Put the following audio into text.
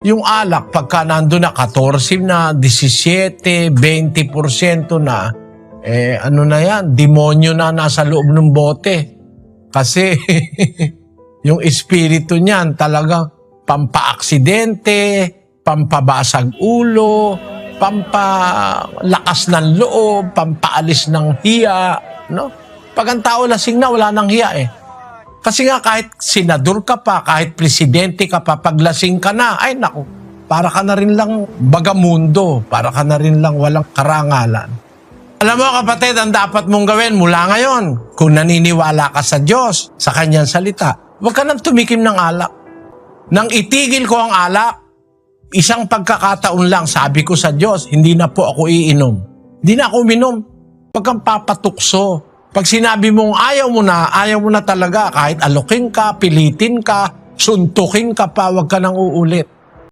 Yung alak, pagka nandun na 14 na, 17, 20% na, eh ano na yan, demonyo na nasa loob ng bote. Kasi yung espiritu niyan talagang pampaaksidente, pampabasag ulo, pampalakas ng loob, pampaalis ng hiya, no? Pag ang tao lasing na, wala nang hiya eh. Kasi nga kahit senador ka pa, kahit presidente ka pa, paglasing ka na, ay naku, para ka na rin lang bagamundo, para ka na rin lang walang karangalan. Alam mo kapatid, ang dapat mong gawin mula ngayon, kung naniniwala ka sa Diyos, sa Kanyang salita, huwag ka nang tumikim ng alak. Nang itigil ko ang alak, isang pagkakataon lang, sabi ko sa Diyos, hindi na po ako iinom. Hindi na ako uminom. Pag kang papatukso, pag sinabi mong ayaw mo na, ayaw mo na talaga, kahit alukin ka, pilitin ka, suntukin ka pa, huwag ka nang uulit.